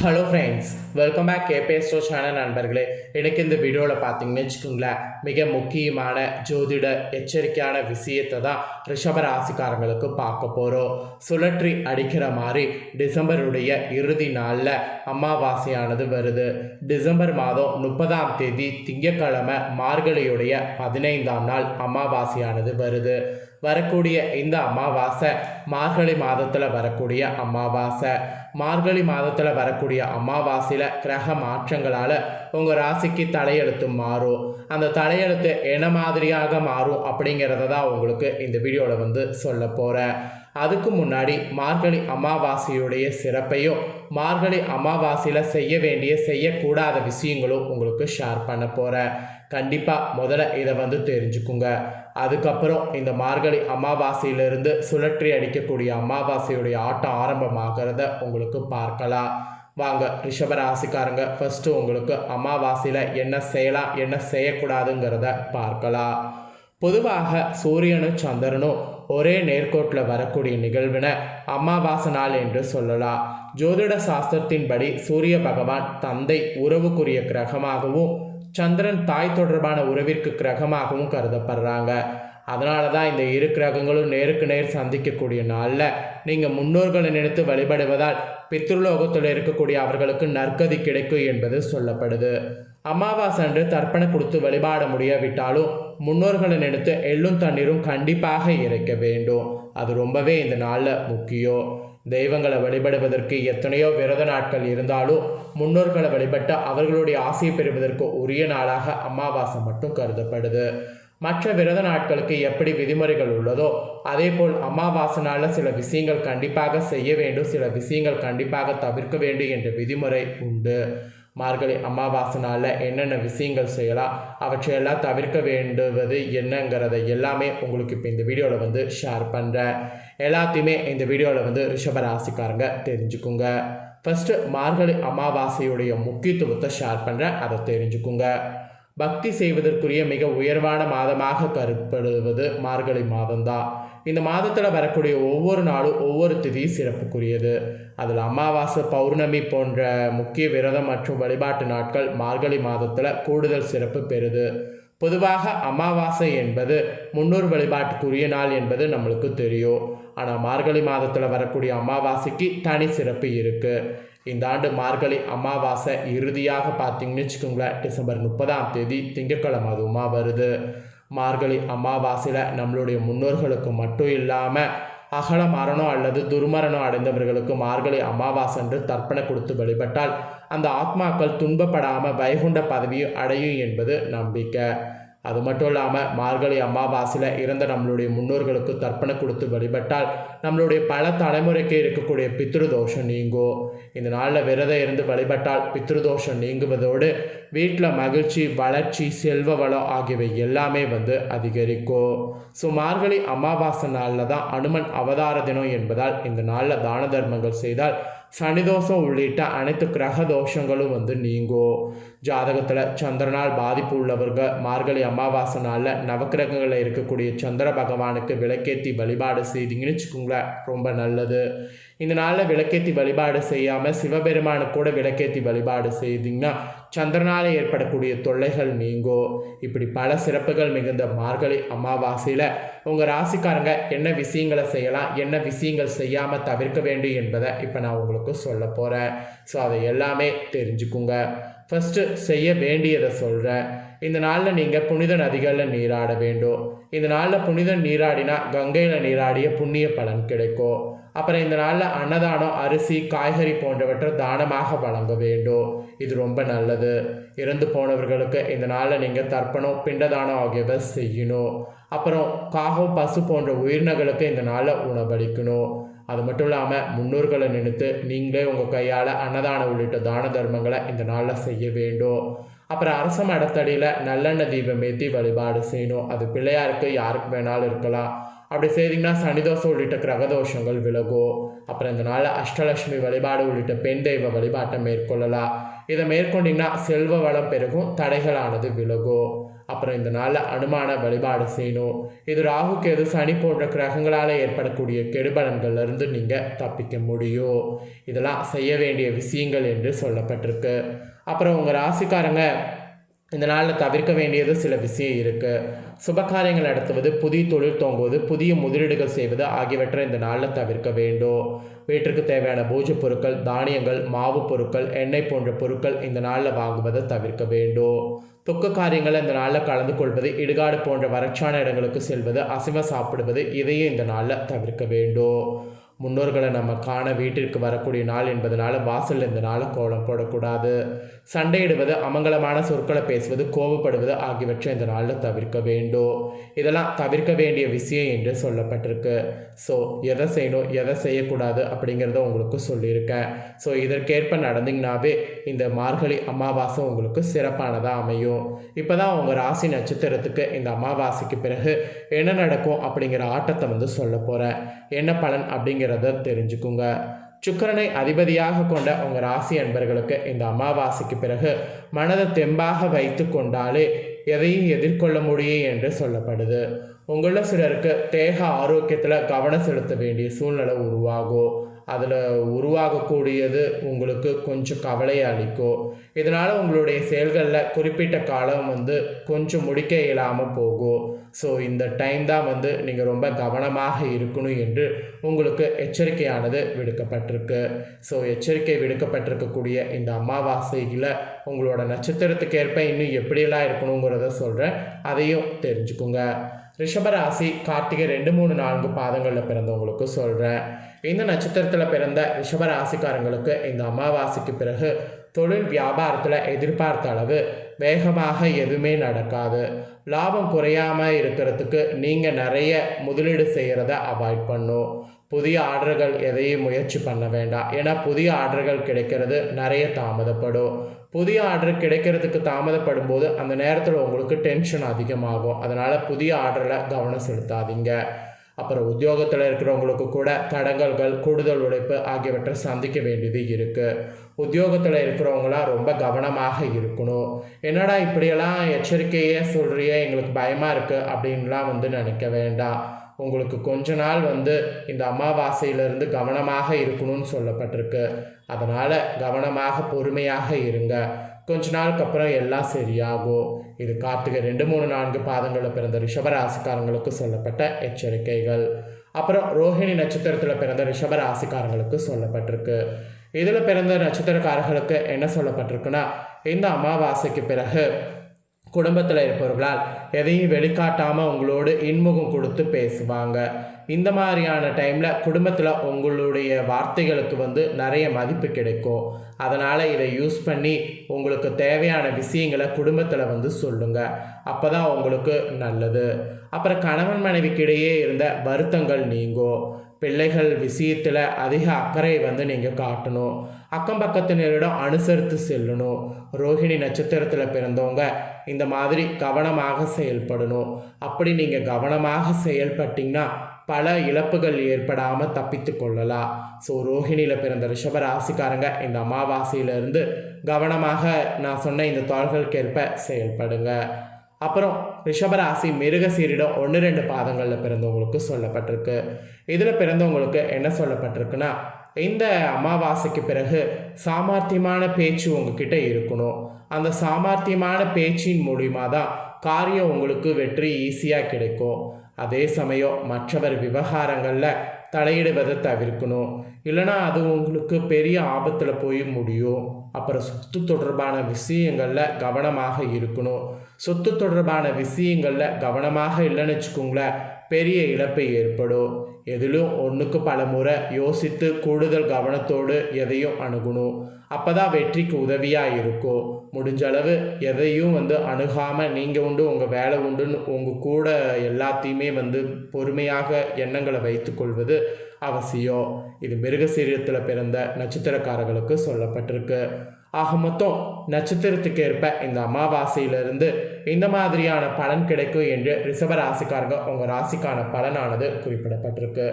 Hello friends welcome back KP channel நண்பர்களே. எனக்கு இந்த வீடியோவில் பார்த்தீங்கன்னு வச்சுக்கோங்களேன் மிக முக்கியமான ஜோதிட எச்சரிக்கையான விஷயத்தை தான் ரிஷப ராசிக்காரங்களுக்கு பார்க்க போகிறோம் சுழற்றி அடிக்கிற மாதிரி டிசம்பருடைய இறுதி நாளில் அமாவாசையானது வருது. டிசம்பர் மாதம் முப்பதாம் தேதி திங்கட்கிழமை மார்கழியுடைய பதினைந்தாம் நாள் அமாவாசையானது வருது. வரக்கூடிய இந்த அமாவாசை மார்கழி மாதத்தில் வரக்கூடிய அமாவாசை. மார்கழி மாதத்தில் வரக்கூடிய அமாவாசையில் கிரக மாற்றங்களால் உங்கள் ராசிக்கு தலையெழுத்து மாறும். அந்த தலையெழுத்து என்ன மாதிரியாக மாறும் அப்படிங்கிறத தான் உங்களுக்கு இந்த வீடியோவில் வந்து சொல்ல போகிறேன் அதுக்கு முன்னாடி மார்கழி அமாவாசையுடைய சிறப்பையும் மார்கழி அமாவாசையில் செய்ய வேண்டிய செய்யக்கூடாத விஷயங்களும் உங்களுக்கு ஷேர் பண்ண போகிறேன் கண்டிப்பாக முதல்ல இதை வந்து தெரிஞ்சுக்குங்க. அதுக்கப்புறம் இந்த மார்கழி அமாவாசையிலிருந்து சுழற்றி அடிக்கக்கூடிய அமாவாசையுடைய ஆட்டம் ஆரம்பமாகிறத உங்களுக்கு பார்க்கலாம். வாங்க ரிஷபராசிக்காரங்க ஃபஸ்ட்டு உங்களுக்கு அமாவாசையில் என்ன செய்யலாம் என்ன செய்யக்கூடாதுங்கிறத பார்க்கலாம். பொதுவாக சூரியனும் சந்திரனும் ஒரே நேர்கோட்டில் வரக்கூடிய நிகழ்வினை அமாவாசை நாள் என்று சொல்லலாம். ஜோதிட சாஸ்திரத்தின்படி சூரிய பகவான் தந்தை உறவுக்குரிய கிரகமாகவும் சந்திரன் தாய் தொடர்பான உறவிற்கு கிரகமாகவும் கருதப்படுறாங்க. அதனால தான் இந்த இரு கிரகங்களும் நேருக்கு நேர் சந்திக்கக்கூடிய நாளில் நீங்கள் முன்னோர்களை நினைத்து வழிபடுவதால் பித்ருலோகத்தில் இருக்கக்கூடிய அவர்களுக்கு நற்கதி கிடைக்கும் என்பது சொல்லப்படுது. அமாவாசை அன்று தர்ப்பணை கொடுத்து வழிபாட முடியாவிட்டாலும் முன்னோர்களை நினைத்து எள்ளும் தண்ணீரும் கண்டிப்பாக இறைக்க வேண்டும். அது ரொம்பவே இந்த நாளில் முக்கியம். தெய்வங்களை வழிபடுவதற்கு எத்தனையோ விரத நாட்கள் இருந்தாலும் முன்னோர்களை வழிபட்டு அவர்களுடைய ஆசையை பெறுவதற்கு உரிய நாளாக அமாவாசை மட்டும் கருதப்படுது. மற்ற விரத நாட்களுக்கு எப்படி விதிமுறைகள் உள்ளதோ அதே போல் அமாவாசை சில விஷயங்கள் கண்டிப்பாக செய்ய வேண்டும் சில விஷயங்கள் கண்டிப்பாக தவிர்க்க வேண்டும் என்ற விதிமுறை உண்டு. மார்கழி அமாவாசை நாளில் என்னென்ன விஷயங்கள் செய்யலாம் அவற்றையெல்லாம் தவிர்க்க வேண்டுவது என்னங்கிறத எல்லாமே உங்களுக்கு இப்போ இந்த வீடியோவில் வந்து ஷேர் பண்ணுறேன் எல்லாத்தையுமே இந்த வீடியோவில் வந்து ரிஷபராசிக்காரங்க தெரிஞ்சுக்குங்க. ஃபஸ்ட்டு மார்கழி அமாவாசையுடைய முக்கியத்துவத்தை ஷேர் பண்ணுறேன் அதை தெரிஞ்சுக்குங்க. பக்தி செய்வதற்குரிய மிக உயர்வான மாதமாக கருப்படுவது மார்கழி மாதம்தான். இந்த மாதத்தில் வரக்கூடிய ஒவ்வொரு நாளும் ஒவ்வொரு திதி சிறப்புக்குரியது. அதில் அமாவாசை பௌர்ணமி போன்ற முக்கிய விரதம் மற்றும் வழிபாட்டு நாட்கள் மார்கழி மாதத்தில் கூடுதல் சிறப்பு பெறுது. பொதுவாக அமாவாசை என்பது முன்னூறு வழிபாட்டுக்குரிய நாள் என்பது நம்மளுக்கு தெரியும். ஆனால் மார்கழி மாதத்தில் வரக்கூடிய அமாவாசைக்கு தனி சிறப்பு இருக்குது இந்த ஆண்டு மார்கழி அமாவாசை இறுதியாக பார்த்தீங்கன்னு வச்சுக்கோங்களேன் டிசம்பர் முப்பதாம் தேதி திங்கட்கிழமை அதுவுமா வருது. மார்கழி அமாவாசையில் நம்மளுடைய முன்னோர்களுக்கு மட்டும் இல்லாமல் அகல மரணம் அல்லது துர்மரணம் அடைந்தவர்களுக்கு மார்கழி அமாவாசை என்று தர்ப்பணம் கொடுத்து வழிபட்டால் அந்த ஆத்மாக்கள் துன்பப்படாமல் வைகுண்ட பதவியும் அடையும் என்பது நம்பிக்கை. அது மட்டும் இல்லாமல் மார்கழி அமாவாசையில் இறந்த நம்மளுடைய முன்னோர்களுக்கு தர்ப்பணம் கொடுத்து வழிபட்டால் நம்மளுடைய பல தலைமுறைக்கு இருக்கக்கூடிய பித்ருதோஷம் நீங்கும் இந்த நாளில் விரதம் இருந்து வழிபட்டால் பித்ருதோஷம் நீங்குவதோடு வீட்டில் மகிழ்ச்சி வளர்ச்சி செல்வ வளம் ஆகியவை எல்லாமே வந்து அதிகரிக்கும் ஸோ மார்கழி அமாவாசை நாளில் தான் அனுமன் அவதார தினம் என்பதால் இந்த நாளில் தான தர்மங்கள் செய்தால் சனிதோஷம் உள்ளிட்ட அனைத்து கிரக தோஷங்களும் வந்து நீங்கும் ஜாதகத்தில் சந்திரனால் பாதிப்பு உள்ளவர்கள் மார்கழி அமாவாசை நாளில் நவக்கிரகங்களில் இருக்கக்கூடிய சந்திர பகவானுக்கு விளக்கேற்றி வழிபாடு செய்தீங்கன்னு வச்சுக்கோங்களேன் ரொம்ப நல்லது. இந்த நாளில் விளக்கேற்றி வழிபாடு செய்யாமல் சிவபெருமானுக்கு கூட விளக்கேற்றி வழிபாடு செய்தீங்கன்னா சந்திரனால் ஏற்படக்கூடிய தொல்லைகள் நீங்கோ. இப்படி பல சிறப்புகள் மிகுந்த மார்கழி அமாவாசையில் உங்கள் ராசிக்காரங்க என்ன விஷயங்களை செய்யலாம் என்ன விஷயங்கள் செய்யாமல் தவிர்க்க வேண்டும் என்பதை இப்போ நான் உங்களுக்கு சொல்ல போகிறேன் ஸோ அதை எல்லாமே தெரிஞ்சுக்குங்க. ஃபஸ்ட்டு செய்ய வேண்டியதை சொல்கிறேன் இந்த நாளில் நீங்கள் புனித நதிகளில் நீராட வேண்டும். இந்த நாளில் புனித நீராடினா கங்கையில் நீராடிய புண்ணிய பலன் கிடைக்கும். அப்புறம் இந்த நாளில் அன்னதானம் அரிசி காய்கறி போன்றவற்றை தானமாக வழங்க வேண்டும். இது ரொம்ப நல்லது. இறந்து போனவர்களுக்கு இந்த நாளில் நீங்கள் தர்ப்பணம் பிண்டதானம் ஆகியவை செய்யணும். அப்புறம் காகம் பசு போன்ற உயிரினங்களுக்கு இந்த நாளில் உணவளிக்கணும். அது மட்டும் இல்லாமல் முன்னோர்களை நினைத்து நீங்களே உங்கள் கையால் அன்னதானம் உள்ளிட்ட தான தர்மங்களை இந்த நாளில் செய்ய வேண்டும். அப்புறம் அரச மடத்தடியில் நல்லெண்ணெய் தீபம் ஏற்றி வழிபாடு செய்யணும். அது பிள்ளையாருக்கு யாருக்கு வேணாலும் இருக்கலாம். அப்படி செய்தீங்கன்னா சனிதோஷம் உள்ளிட்ட கிரகதோஷங்கள் விலகும். அப்புறம் இந்த நாளில் அஷ்டலட்சுமி வழிபாடு உள்ளிட்ட பெண் தெய்வ வழிபாட்டை மேற்கொள்ளலாம். இதை மேற்கொண்டிங்கன்னா செல்வ வளம் பெருகும் தடைகளானது விலகும். அப்புறம் இந்த நாளில் அனுமான வழிபாடு செய்யணும். இது ராகு கேது சனி போன்ற கிரகங்களால் ஏற்படக்கூடிய கெடுபலன்கள்லேருந்து நீங்கள் தப்பிக்க முடியும். இதெல்லாம் செய்ய வேண்டிய விஷயங்கள் என்று சொல்லப்பட்டிருக்கு. அப்புறம் உங்கள் ராசிக்காரங்க இந்த நாளில் தவிர்க்க வேண்டியது சில விஷயம் இருக்குது சுபகாரியங்கள் நடத்துவது புதிய தொழில் தோங்குவது புதிய முதலீடுகள் செய்வது ஆகியவற்றை இந்த நாளில் தவிர்க்க வேண்டும். வீட்டிற்கு தேவையான பூஜை பொருட்கள் தானியங்கள் மாவு பொருட்கள் எண்ணெய் போன்ற பொருட்கள் இந்த நாளில் வாங்குவதை தவிர்க்க வேண்டும். துக்க காரியங்களை இந்த நாளில் கலந்து கொள்வது இடுகாடு போன்ற வறட்சான இடங்களுக்கு செல்வது அசைவம் சாப்பிடுவது இதையும் இந்த நாளில் தவிர்க்க வேண்டும். முன்னோர்களை நம்ம காண வீட்டிற்கு வரக்கூடிய நாள் என்பதனால வாசல் இந்த நாளை கோலம் போடக்கூடாது. சண்டையிடுவது அமங்கலமான சொற்களை பேசுவது கோபப்படுவது ஆகியவற்றை இந்த நாளில் தவிர்க்க வேண்டும். இதெல்லாம் தவிர்க்க வேண்டிய விஷயம் என்று சொல்லப்பட்டிருக்கு. ஸோ எதை செய்யணும் எதை செய்யக்கூடாது அப்படிங்கிறத உங்களுக்கு சொல்லியிருக்கேன். ஸோ இதற்கேற்ப நடந்தீங்கன்னாவே இந்த மார்கழி அமாவாசை உங்களுக்கு சிறப்பானதாக அமையும். இப்போ தான் உங்கள் ராசி நட்சத்திரத்துக்கு இந்த அமாவாசைக்கு பிறகு என்ன நடக்கும் அப்படிங்கிற ஆட்டத்தை வந்து சொல்ல போகிறேன் என்ன பலன் அப்படிங்கிற அப்படிங்கிறத தெரிஞ்சுக்குங்க. சுக்கிரனை அதிபதியாக கொண்ட உங்கள் ராசி அன்பர்களுக்கு இந்த அமாவாசைக்கு பிறகு மனதை தெம்பாக வைத்து கொண்டாலே எதையும் எதிர்கொள்ள முடியும் என்று சொல்லப்படுது. உங்களில் சிலருக்கு தேக ஆரோக்கியத்தில் கவனம் செலுத்த வேண்டிய சூழ்நிலை உருவாகும். அதில் உருவாகக்கூடியது உங்களுக்கு கொஞ்சம் கவலையை அளிக்கும். இதனால் உங்களுடைய செயல்களில் குறிப்பிட்ட காலம் வந்து கொஞ்சம் முடிக்க இயலாமல் போகும். ஸோ இந்த டைம் தான் வந்து நீங்கள் ரொம்ப கவனமாக இருக்கணும் என்று உங்களுக்கு எச்சரிக்கையானது விடுக்கப்பட்டிருக்கு. ஸோ எச்சரிக்கை விடுக்கப்பட்டிருக்கக்கூடிய இந்த அமாவாசையில் உங்களோட நட்சத்திரத்துக்கு ஏற்ப இன்னும் எப்படியெல்லாம் இருக்கணுங்கிறத சொல்கிறேன் அதையும் தெரிஞ்சுக்கோங்க. ரிஷபராசி கார்த்திகை ரெண்டு மூணு நான்கு பாதங்களில் பிறந்தவங்களுக்கு சொல்கிறேன் இந்த நட்சத்திரத்தில் பிறந்த ரிஷபராசிக்காரங்களுக்கு இந்த அமாவாசைக்கு பிறகு தொழில் வியாபாரத்தில் எதிர்பார்த்த அளவு வேகமாக எதுவுமே நடக்காது. லாபம் குறையாமல் இருக்கிறதுக்கு நீங்கள் நிறைய முதலீடு செய்கிறத அவாய்ட் பண்ணும். புதிய ஆர்டர்கள் எதையும் முயற்சி பண்ண வேண்டாம். ஏன்னா புதிய ஆர்டர்கள் கிடைக்கிறது நிறைய தாமதப்படும். புதிய ஆர்டர் கிடைக்கிறதுக்கு தாமதப்படும் போது அந்த நேரத்தில் உங்களுக்கு டென்ஷன் அதிகமாகும். அதனால் புதிய ஆர்டரில் கவனம் செலுத்தாதீங்க. அப்புறம் உத்தியோகத்தில் இருக்கிறவங்களுக்கு கூட தடங்கல்கள் கூடுதல் உழைப்பு ஆகியவற்றை சந்திக்க வேண்டியது இருக்குது உத்தியோகத்தில் இருக்கிறவங்களாம் ரொம்ப கவனமாக இருக்கணும். என்னடா இப்படியெல்லாம் எச்சரிக்கையே சொல்கிறியே எங்களுக்கு பயமாக இருக்குது அப்படின்லாம் வந்து நினைக்க வேண்டாம். உங்களுக்கு கொஞ்ச நாள் வந்து இந்த அமாவாசையிலிருந்து கவனமாக இருக்கணும்னு சொல்லப்பட்டிருக்கு. அதனால் கவனமாக பொறுமையாக இருங்க. கொஞ்ச நாளுக்கு அப்புறம் எல்லாம் சரியாகும். இது கார்த்திகை ரெண்டு மூணு நான்கு பாதங்களில் பிறந்த ரிஷபராசிக்காரங்களுக்கு சொல்லப்பட்ட எச்சரிக்கைகள். அப்புறம் ரோஹிணி நட்சத்திரத்தில் பிறந்த ரிஷபராசிக்காரங்களுக்கு சொல்லப்பட்டிருக்கு. இதில் பிறந்த நட்சத்திரக்காரர்களுக்கு என்ன சொல்லப்பட்டிருக்குன்னா இந்த அமாவாசைக்கு பிறகு குடும்பத்தில் இருப்பவர்களால் எதையும் வெளிக்காட்டாமல் உங்களோடு இன்முகம் கொடுத்து பேசுவாங்க. இந்த மாதிரியான டைமில் குடும்பத்தில் உங்களுடைய வார்த்தைகளுக்கு வந்து நிறைய மதிப்பு கிடைக்கும். அதனால் இதை யூஸ் பண்ணி உங்களுக்கு தேவையான விஷயங்களை குடும்பத்தில் வந்து சொல்லுங்கள் அப்போ தான் உங்களுக்கு நல்லது. அப்புறம் கணவன் மனைவிக்கிடையே இருந்த வருத்தங்கள் நீங்கும். பிள்ளைகள் விஷயத்தில் அதிக அக்கறை வந்து நீங்கள் காட்டணும். அக்கம் பக்கத்தினரிடம் அனுசரித்து செல்லணும். ரோஹிணி நட்சத்திரத்தில் பிறந்தவங்க இந்த மாதிரி கவனமாக செயல்படணும். அப்படி நீங்கள் கவனமாக செயல்பட்டீங்கன்னா பல இழப்புகள் ஏற்படாமல் தப்பித்து கொள்ளலாம். ஸோ ரோஹிணியில் பிறந்த ரிஷப ராசிக்காரங்க இந்த அமாவாசையிலிருந்து கவனமாக நான் சொன்ன இந்த தாள்களுக்கேற்ப செயல்படுங்க. அப்புறம் ரிஷபராசி மிருகசீரிடம் ஒன்று ரெண்டு பாதங்களில் பிறந்தவங்களுக்கு சொல்லப்பட்டிருக்கு. இதில் பிறந்தவங்களுக்கு என்ன சொல்லப்பட்டிருக்குன்னா இந்த அமாவாசைக்கு பிறகு சாமர்த்தியமான பேச்சு உங்ககிட்ட இருக்கணும். அந்த சாமர்த்தியமான பேச்சின் மூலிமா தான் காரியம் உங்களுக்கு வெற்றி ஈஸியாக கிடைக்கும். அதே சமயம் மற்றவர் விவகாரங்களில் தலையிடுவதை தவிர்க்கணும். இல்லைனா அது உங்களுக்கு பெரிய ஆபத்தில் போய் முடியும். அப்புறம் சொத்து தொடர்பான விஷயங்களில் கவனமாக இருக்கணும். சொத்து தொடர்பான விஷயங்களில் கவனமாக இல்லைன்னு வச்சுக்கோங்களேன் பெரிய இழப்பு ஏற்படும். எதிலும் ஒன்றுக்கு பல முறை யோசித்து கூடுதல் கவனத்தோடு எதையும் அணுகணும். அப்போ தான் வெற்றிக்கு உதவியாக இருக்கும். முடிஞ்ச அளவு எதையும் வந்து அணுகாமல் நீங்கள் உண்டு உங்கள் வேலை உண்டுன்னு உங்கள் கூட எல்லாத்தையுமே வந்து பொறுமையாக எண்ணங்களை வைத்துக்கொள்வது அவசியம். இது மிருகசீரியத்தில் பிறந்த நட்சத்திரக்காரர்களுக்கு சொல்லப்பட்டிருக்கு. ஆக மொத்தம் நட்சத்திரத்துக்கு ஏற்ப இந்த அமாவாசையிலிருந்து இந்த மாதிரியான பலன் கிடைக்கும் என்று ரிஷப ராசிக்காரங்க உங்கள் ராசிக்கான பலனானது குறிப்பிடப்பட்டிருக்கு.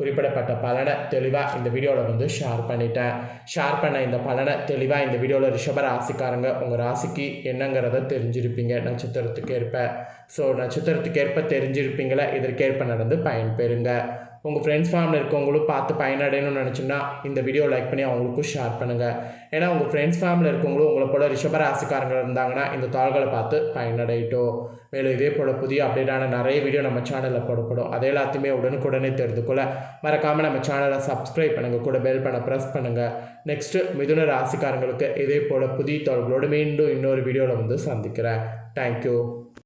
குறிப்பிடப்பட்ட பலனை தெளிவாக இந்த வீடியோவில் வந்து ஷேர் பண்ணிட்டேன். ஷேர் பண்ண இந்த பலனை தெளிவாக இந்த வீடியோவில் ரிஷப ராசிக்காரங்க உங்கள் ராசிக்கு என்னங்கிறத தெரிஞ்சிருப்பீங்க நட்சத்திரத்துக்கு ஏற்ப ஸோ நட்சத்திரத்துக்கு ஏற்ப தெரிஞ்சிருப்பீங்களே? இதற்கேற்ப நடந்து பயன்பெறுங்க. உங்கள் ஃப்ரெண்ட்ஸ் ஃபேமிலி இருக்கவங்களும் பார்த்து பயனடையணும்னு நினச்சிங்கன்னா இந்த வீடியோ லைக் பண்ணி அவங்களுக்கும் ஷேர் பண்ணுங்கள் ஏன்னா உங்கள் ஃப்ரெண்ட்ஸ் ஃபேமிலி இருக்கவங்களும் உங்களை போல ரிஷபராசிக்காரங்க இருந்தாங்கன்னா இந்த தாள்களை பார்த்து பயனடையிட்டோம். மேலும் இதே போல் புதிய அப்டேட்டான நிறைய வீடியோ நம்ம சேனலில் போடப்படும். அதை எல்லாத்தையுமே உடனுக்குடனே தெரிந்துக்கொள்ள மறக்காமல் நம்ம சேனலை சப்ஸ்கிரைப் பண்ணுங்கள் கூட பெல் பண்ண ப்ரெஸ் பண்ணுங்கள் நெக்ஸ்ட்டு மிதுன ராசிக்காரங்களுக்கு இதே போல் புதிய தாள்களோடு மீண்டும் இன்னொரு வீடியோவில் வந்து சந்திக்கிறேன். தேங்க்யூ